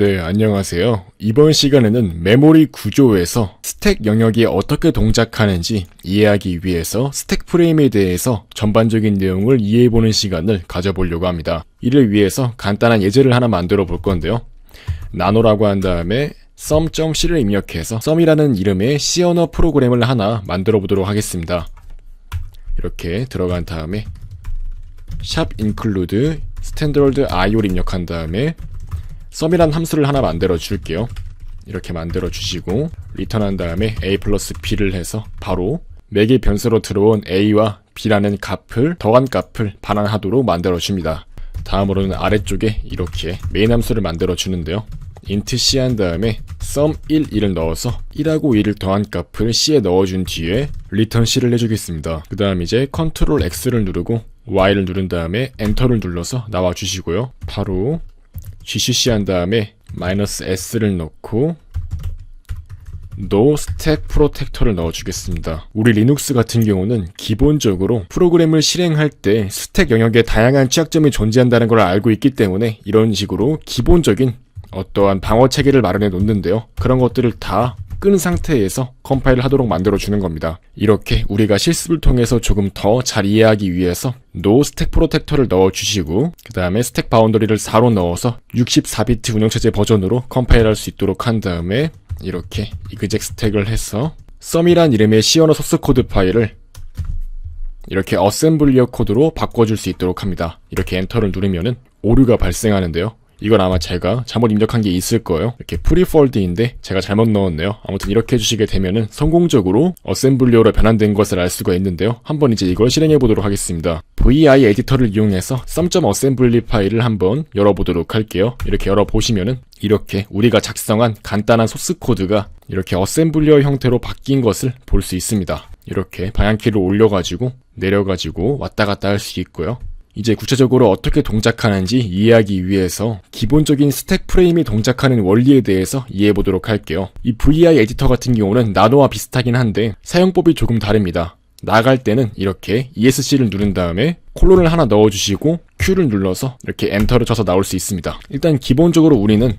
네, 안녕하세요. 이번 시간에는 메모리 구조에서 스택 영역이 어떻게 동작하는지 이해하기 위해서 스택 프레임에 대해서 전반적인 내용을 이해해보는 시간을 가져보려고 합니다. 이를 위해서 간단한 예제를 하나 만들어 볼 건데요. 나노라고 한 다음에 sum.c를 입력해서 sum이라는 이름의 C 언어 프로그램을 하나 만들어 보도록 하겠습니다. 이렇게 들어간 다음에 샵 include standard IO를 입력한 다음에 sum이란 함수를 하나 만들어 줄게요. 이렇게 만들어 주시고 리턴한 다음에 a 플러스 b를 해서 바로 매개 변수로 들어온 a와 b라는 값을 더한 값을 반환하도록 만들어 줍니다. 다음으로는 아래쪽에 이렇게 메인 함수를 만들어 주는데요. int c 한 다음에 sum 1, 1을 넣어서 1하고 2를 더한 값을 c에 넣어준 뒤에 return c를 해주겠습니다. 그 다음 이제 컨트롤 x를 누르고 y를 누른 다음에 엔터를 눌러서 나와 주시고요. 바로 gcc 한 다음에 마이너스 s를 넣고 no stack protector를 넣어주겠습니다. 우리 리눅스 같은 경우는 기본적으로 프로그램을 실행할 때 스택 영역에 다양한 취약점이 존재한다는 걸 알고 있기 때문에 이런 식으로 기본적인 어떠한 방어 체계를 마련해 놓는데요. 그런 것들을 다 끈 상태에서 컴파일을 하도록 만들어 주는 겁니다. 이렇게 우리가 실습을 통해서 조금 더 잘 이해하기 위해서 no 스택 프로텍터를 넣어 주시고 그 다음에 스택 바운더리를 4로 넣어서 64비트 운영체제 버전으로 컴파일할 수 있도록 한 다음에 이렇게 이그젝 스택을 해서 썸이란 이름의 C 언어 소스 코드 파일을 이렇게 어셈블리어 코드로 바꿔줄 수 있도록 합니다. 이렇게 엔터를 누르면은 오류가 발생하는데요. 이건 아마 제가 잘못 입력한 게 있을 거예요. 이렇게 프리폴드인데 제가 잘못 넣었네요. 아무튼 이렇게 해주시게 되면은 성공적으로 어셈블리어로 변환된 것을 알 수가 있는데요. 한번 이제 이걸 실행해 보도록 하겠습니다. VI 에디터를 이용해서 sum.assembly 파일을 한번 열어보도록 할게요. 이렇게 열어보시면은 이렇게 우리가 작성한 간단한 소스 코드가 이렇게 어셈블리어 형태로 바뀐 것을 볼 수 있습니다. 이렇게 방향키를 올려가지고 내려가지고 왔다 갔다 할 수 있고요. 이제 구체적으로 어떻게 동작하는지 이해하기 위해서 기본적인 스택 프레임이 동작하는 원리에 대해서 이해해 보도록 할게요. 이 VI 에디터 같은 경우는 나노와 비슷하긴 한데 사용법이 조금 다릅니다. 나갈 때는 이렇게 ESC를 누른 다음에 콜론을 하나 넣어주시고 Q를 눌러서 이렇게 엔터를 쳐서 나올 수 있습니다. 일단 기본적으로 우리는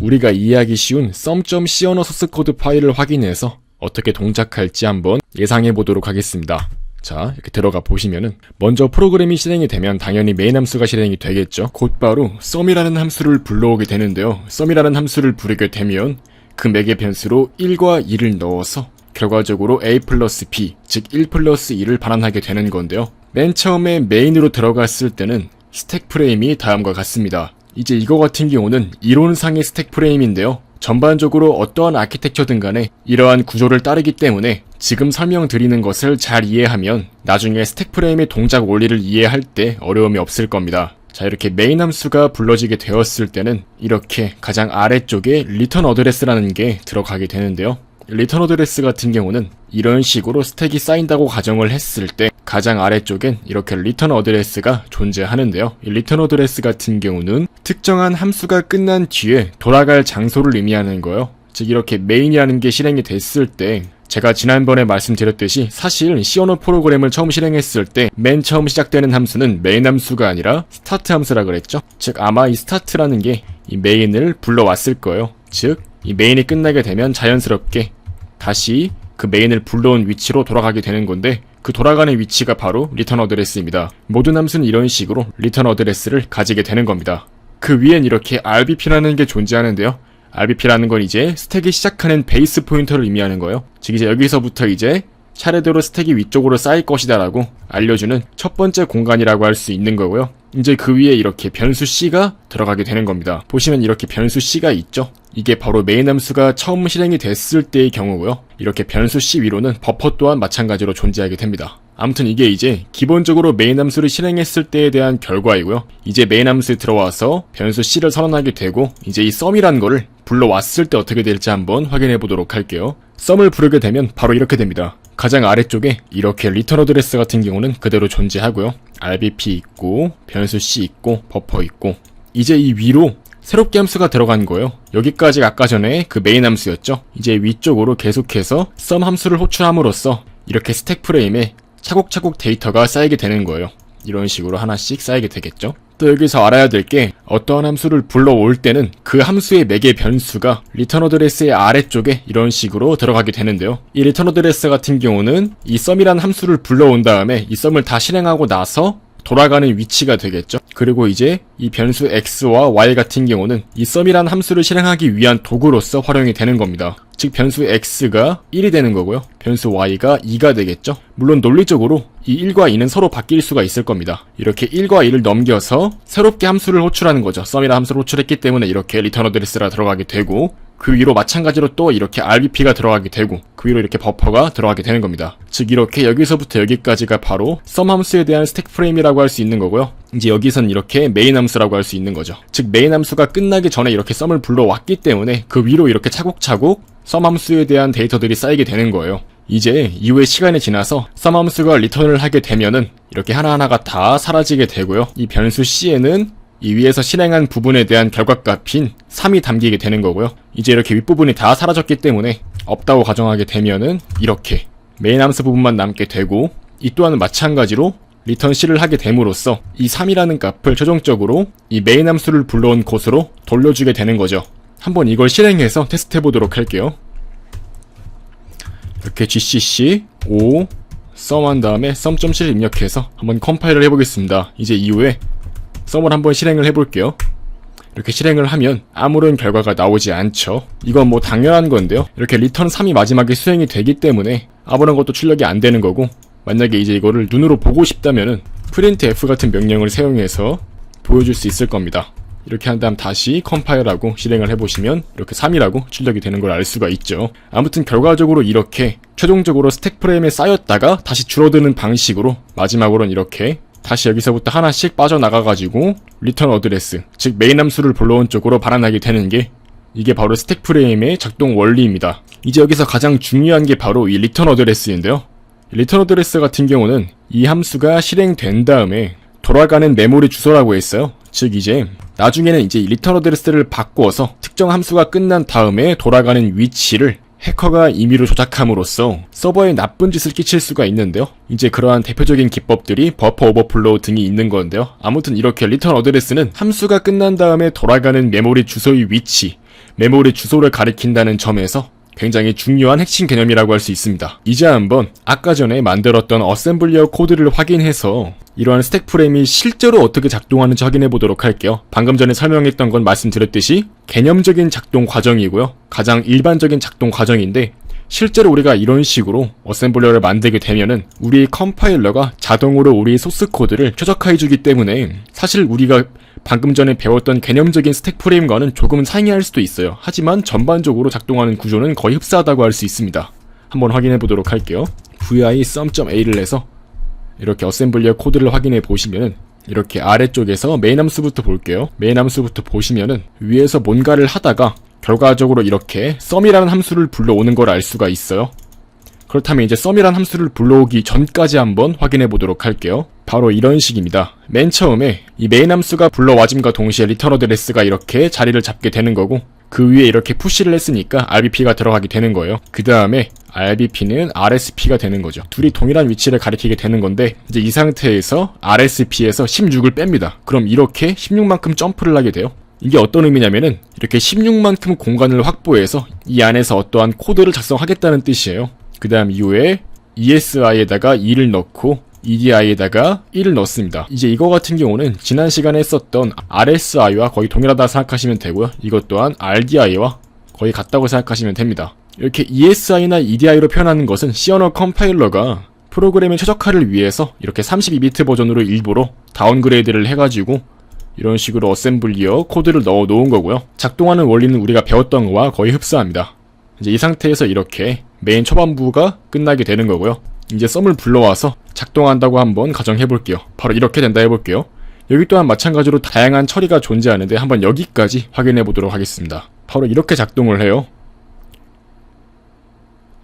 우리가 이해하기 쉬운 sum.c 언어 소스 코드 파일을 확인해서 어떻게 동작할지 한번 예상해 보도록 하겠습니다. 자, 이렇게 들어가 보시면은 먼저 프로그램이 실행이 되면 당연히 메인 함수가 실행이 되겠죠. 곧바로 sum이라는 함수를 불러오게 되는데요. sum이라는 함수를 부르게 되면 그 매개 변수로 1과 2를 넣어서 결과적으로 a 플러스 b, 즉 1 플러스 2를 반환하게 되는 건데요. 맨 처음에 메인으로 들어갔을 때는 스택 프레임이 다음과 같습니다. 이제 이거 같은 경우는 이론상의 스택 프레임인데요. 전반적으로 어떠한 아키텍처든 간에 이러한 구조를 따르기 때문에 지금 설명드리는 것을 잘 이해하면 나중에 스택 프레임의 동작 원리를 이해할 때 어려움이 없을 겁니다. 자, 이렇게 메인 함수가 불러지게 되었을 때는 이렇게 가장 아래쪽에 return address라는 게 들어가게 되는데요. 리턴 어드레스 같은 경우는 이런 식으로 스택이 쌓인다고 가정을 했을 때 가장 아래쪽엔 이렇게 리턴 어드레스가 존재하는데요. 이 리턴 어드레스 같은 경우는 특정한 함수가 끝난 뒤에 돌아갈 장소를 의미하는 거예요. 즉 이렇게 메인이라는 게 실행이 됐을 때 제가 지난번에 말씀드렸듯이 사실 언어 프로그램을 처음 실행했을 때 맨 처음 시작되는 함수는 메인 함수가 아니라 스타트 함수라 그랬죠. 즉 아마 이 스타트라는 게 이 메인을 불러왔을 거예요. 즉 이 메인이 끝나게 되면 자연스럽게 다시 그 메인을 불러온 위치로 돌아가게 되는 건데 그 돌아가는 위치가 바로 리턴 어드레스입니다. 모든 함수는 이런 식으로 리턴 어드레스를 가지게 되는 겁니다. 그 위엔 이렇게 RBP라는 게 존재하는데요. RBP라는 건 이제 스택이 시작하는 베이스 포인터를 의미하는 거예요. 즉 이제 여기서부터 이제 차례대로 스택이 위쪽으로 쌓일 것이다라고 알려주는 첫 번째 공간이라고 할 수 있는 거고요. 이제 그 위에 이렇게 변수 C가 들어가게 되는 겁니다. 보시면 이렇게 변수 C가 있죠? 이게 바로 메인 함수가 처음 실행이 됐을 때의 경우고요. 이렇게 변수 C 위로는 버퍼 또한 마찬가지로 존재하게 됩니다. 아무튼 이게 이제 기본적으로 메인 함수를 실행했을 때에 대한 결과이고요. 이제 메인 함수에 들어와서 변수 C를 선언하게 되고 이제 이 sum이란 거를 불러왔을 때 어떻게 될지 한번 확인해 보도록 할게요. sum을 부르게 되면 바로 이렇게 됩니다. 가장 아래쪽에 이렇게 리턴 어드레스 같은 경우는 그대로 존재하고요. RBP 있고 변수 C 있고 버퍼 있고 이제 이 위로 새롭게 함수가 들어간 거예요. 여기까지 아까 전에 그 메인 함수였죠. 이제 위쪽으로 계속해서 sum 함수를 호출함으로써 이렇게 스택 프레임에 차곡차곡 데이터가 쌓이게 되는 거예요. 이런 식으로 하나씩 쌓이게 되겠죠. 또 여기서 알아야 될 게 어떠한 함수를 불러올 때는 그 함수의 매개 변수가 리턴 어드레스의 아래쪽에 이런 식으로 들어가게 되는데요. 이 리턴 어드레스 같은 경우는 이 썸이란 함수를 불러온 다음에 이 썸을 다 실행하고 나서 돌아가는 위치가 되겠죠. 그리고 이제 이 변수 x와 y 같은 경우는 이 썸이란 함수를 실행하기 위한 도구로서 활용이 되는 겁니다. 즉 변수 x가 1이 되는 거고요. 변수 y가 2가 되겠죠. 물론 논리적으로 이 1과 2는 서로 바뀔 수가 있을 겁니다. 이렇게 1과 2를 넘겨서 새롭게 함수를 호출하는 거죠. 썸이란 함수를 호출했기 때문에 이렇게 리턴 어드레스가 들어가게 되고 그 위로 마찬가지로 또 이렇게 RBP가 들어가게 되고 그 위로 이렇게 버퍼가 들어가게 되는 겁니다. 즉 이렇게 여기서부터 여기까지가 바로 썸 함수에 대한 스택 프레임이라고 할 수 있는 거고요. 이제 여기선 이렇게 메인 함수라고 할 수 있는 거죠. 즉 메인 함수가 끝나기 전에 이렇게 썸을 불러왔기 때문에 그 위로 이렇게 차곡차곡 썸 함수에 대한 데이터들이 쌓이게 되는 거예요. 이제 이후에 시간이 지나서 썸 함수가 리턴을 하게 되면은 이렇게 하나하나가 다 사라지게 되고요. 이 변수 C에는 이 위에서 실행한 부분에 대한 결과값인 3이 담기게 되는 거고요. 이제 이렇게 윗부분이 다 사라졌기 때문에 없다고 가정하게 되면은 이렇게 메인 함수 부분만 남게 되고 이 또한 마찬가지로 리턴 C를 하게 됨으로써 이 3이라는 값을 최종적으로 이 메인 함수를 불러온 곳으로 돌려주게 되는 거죠. 한번 이걸 실행해서 테스트 해보도록 할게요. 이렇게 gcc 5 썸한 다음에 썸.c를 입력해서 한번 컴파일을 해보겠습니다. 이제 이후에 썸을 한번 실행을 해볼게요. 이렇게 실행을 하면 아무런 결과가 나오지 않죠. 이건 뭐 당연한 건데요. 이렇게 리턴 3이 마지막에 수행이 되기 때문에 아무런 것도 출력이 안 되는 거고 만약에 이제 이거를 눈으로 보고 싶다면은 printf 같은 명령을 사용해서 보여줄 수 있을 겁니다. 이렇게 한 다음 다시 컴파일하고 실행을 해보시면 이렇게 3이라고 출력이 되는 걸 알 수가 있죠. 아무튼 결과적으로 이렇게 최종적으로 스택 프레임에 쌓였다가 다시 줄어드는 방식으로 마지막으로는 이렇게 다시 여기서부터 하나씩 빠져나가가지고 리턴 어드레스 즉 메인 함수를 불러온 쪽으로 발환하게 되는 게 이게 바로 스택 프레임의 작동 원리입니다. 이제 여기서 가장 중요한 게 바로 이 리턴 어드레스인데요. 리턴 어드레스 같은 경우는 이 함수가 실행된 다음에 돌아가는 메모리 주소라고 했어요. 즉 이제 나중에는 이제 이 리턴 어드레스를 바꾸어서 특정 함수가 끝난 다음에 돌아가는 위치를 해커가 임의로 조작함으로써 서버에 나쁜 짓을 끼칠 수가 있는데요. 이제 그러한 대표적인 기법들이 버퍼 오버플로우 등이 있는 건데요. 아무튼 이렇게 리턴 어드레스는 함수가 끝난 다음에 돌아가는 메모리 주소의 위치, 메모리 주소를 가리킨다는 점에서 굉장히 중요한 핵심 개념이라고 할 수 있습니다. 이제 한번 아까 전에 만들었던 어셈블리어 코드를 확인해서 이러한 스택 프레임이 실제로 어떻게 작동하는지 확인해 보도록 할게요. 방금 전에 설명했던 건 말씀드렸듯이 개념적인 작동 과정이고요. 가장 일반적인 작동 과정인데 실제로 우리가 이런 식으로 어셈블리어를 만들게 되면은 우리 컴파일러가 자동으로 우리 소스 코드를 최적화해 주기 때문에 사실 우리가 방금 전에 배웠던 개념적인 스택 프레임과는 조금은 상이할 수도 있어요. 하지만 전반적으로 작동하는 구조는 거의 흡사하다고 할 수 있습니다. 한번 확인해 보도록 할게요. vi sum.a를 해서 이렇게 어셈블리어 코드를 확인해 보시면은 이렇게 아래쪽에서 메인 함수부터 볼게요. 메인 함수부터 보시면은 위에서 뭔가를 하다가 결과적으로 이렇게 sum이라는 함수를 불러오는 걸 알 수가 있어요. 그렇다면 이제 sum이라는 함수를 불러오기 전까지 한번 확인해 보도록 할게요. 바로 이런 식입니다. 맨 처음에 이 메인 함수가 불러와짐과 동시에 리턴 어드레스가 이렇게 자리를 잡게 되는 거고 그 위에 이렇게 푸시를 했으니까 RBP가 들어가게 되는 거예요. 그 다음에 RBP는 RSP가 되는 거죠. 둘이 동일한 위치를 가리키게 되는 건데 이제 이 상태에서 RSP에서 16을 뺍니다. 그럼 이렇게 16만큼 점프를 하게 돼요. 이게 어떤 의미냐면은 이렇게 16만큼 공간을 확보해서 이 안에서 어떠한 코드를 작성하겠다는 뜻이에요. 그 다음 이후에 ESI에다가 2를 넣고 EDI에다가 1을 넣습니다. 이제 이거 같은 경우는 지난 시간에 했었던 RSI와 거의 동일하다 생각하시면 되고요. 이것 또한 RDI와 거의 같다고 생각하시면 됩니다. 이렇게 ESI나 EDI로 표현하는 것은 언어 컴파일러가 프로그램의 최적화를 위해서 이렇게 32비트 버전으로 일부러 다운그레이드를 해가지고 이런 식으로 어셈블리어 코드를 넣어 놓은 거고요. 작동하는 원리는 우리가 배웠던 거와 거의 흡사합니다. 이제 이 상태에서 이렇게 메인 초반부가 끝나게 되는 거고요. 이제 썸을 불러와서 작동한다고 한번 가정해 볼게요. 바로 이렇게 된다 해볼게요. 여기 또한 마찬가지로 다양한 처리가 존재하는데 한번 여기까지 확인해 보도록 하겠습니다. 바로 이렇게 작동을 해요.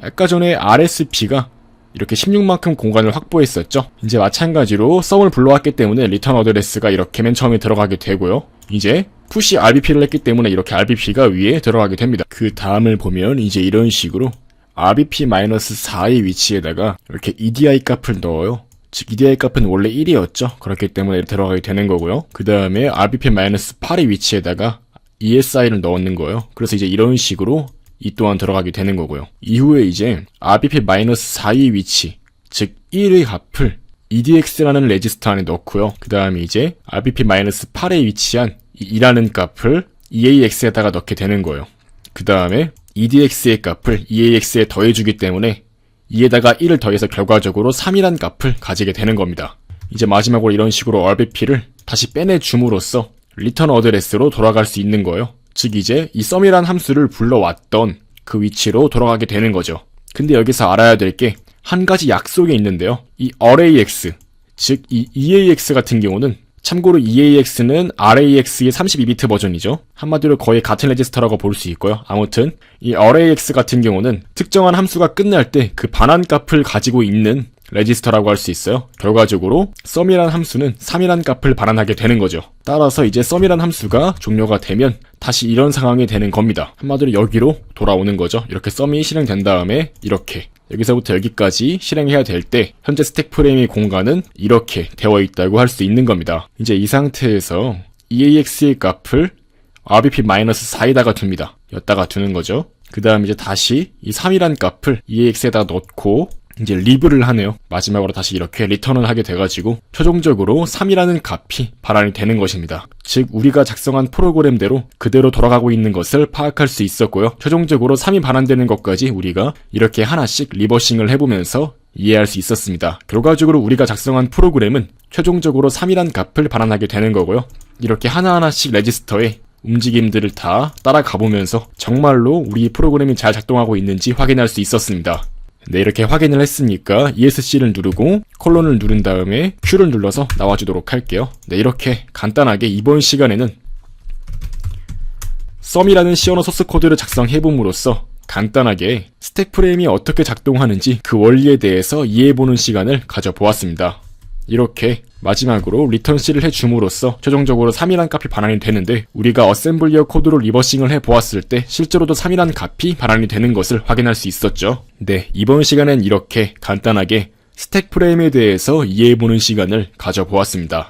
아까 전에 RSP가 이렇게 16만큼 공간을 확보했었죠. 이제 마찬가지로 썸을 불러왔기 때문에 리턴 어드레스가 이렇게 맨 처음에 들어가게 되고요. 이제 푸시 RBP를 했기 때문에 이렇게 RBP가 위에 들어가게 됩니다. 그 다음을 보면 이제 이런 식으로 RBP-4의 위치에다가 이렇게 EDI 값을 넣어요. 즉 EDI 값은 원래 1이었죠. 그렇기 때문에 들어가게 되는 거고요. 그 다음에 RBP-8의 위치에다가 ESI를 넣는 거예요. 그래서 이제 이런 식으로 이 또한 들어가게 되는 거고요. 이후에 이제 RBP-4의 위치, 즉 1의 값을 EDX라는 레지스터 안에 넣고요. 그 다음에 이제 RBP-8에 위치한 이 2라는 값을 EAX에다가 넣게 되는 거예요. 그 다음에 EDX의 값을 EAX에 더해주기 때문에 2에다가 1을 더해서 결과적으로 3이란 값을 가지게 되는 겁니다. 이제 마지막으로 이런 식으로 RBP를 다시 빼내줌으로써 리턴 어드레스로 돌아갈 수 있는 거예요. 즉 이제 이 썸이란 함수를 불러왔던 그 위치로 돌아가게 되는 거죠. 근데 여기서 알아야 될 게 한 가지 약속이 있는데요. 이 RAX, 즉 이 EAX 같은 경우는 참고로 EAX는 RAX의 32비트 버전이죠. 한마디로 거의 같은 레지스터라고 볼 수 있고요. 아무튼 이 RAX 같은 경우는 특정한 함수가 끝날 때 그 반환 값을 가지고 있는 레지스터라고 할 수 있어요. 결과적으로 썸이란 함수는 3이란 값을 반환하게 되는 거죠. 따라서 이제 썸이란 함수가 종료가 되면 다시 이런 상황이 되는 겁니다. 한마디로 여기로 돌아오는 거죠. 이렇게 썸이 실행된 다음에 이렇게 여기서부터 여기까지 실행해야 될 때 현재 스택 프레임의 공간은 이렇게 되어 있다고 할 수 있는 겁니다. 이제 이 상태에서 EAX의 값을 RBP-4에다가 둡니다. 였다가 두는 거죠. 그 다음 이제 다시 이 3이란 값을 EAX에다 넣고 이제 리브를 하네요. 마지막으로 다시 이렇게 리턴을 하게 돼가지고 최종적으로 3이라는 값이 발환이 되는 것입니다. 즉 우리가 작성한 프로그램대로 그대로 돌아가고 있는 것을 파악할 수 있었고요. 최종적으로 3이 발환되는 것까지 우리가 이렇게 하나씩 리버싱을 해보면서 이해할 수 있었습니다. 결과적으로 우리가 작성한 프로그램은 최종적으로 3이란 값을 발환하게 되는 거고요. 이렇게 하나하나씩 레지스터에 움직임들을 다 따라가 보면서 정말로 우리 프로그램이 잘 작동하고 있는지 확인할 수 있었습니다. 네, 이렇게 확인을 했으니까 ESC를 누르고 콜론을 누른 다음에 Q를 눌러서 나와주도록 할게요. 네, 이렇게 간단하게 이번 시간에는 썸이라는 언어 소스 코드를 작성해봄으로써 간단하게 스택 프레임이 어떻게 작동하는지 그 원리에 대해서 이해해보는 시간을 가져보았습니다. 이렇게 마지막으로 리턴 C를 해줌으로써 최종적으로 3이란 값이 반환이 되는데 우리가 어셈블리어 코드로 리버싱을 해보았을 때 실제로도 3이란 값이 반환이 되는 것을 확인할 수 있었죠. 네, 이번 시간엔 이렇게 간단하게 스택 프레임에 대해서 이해해보는 시간을 가져보았습니다.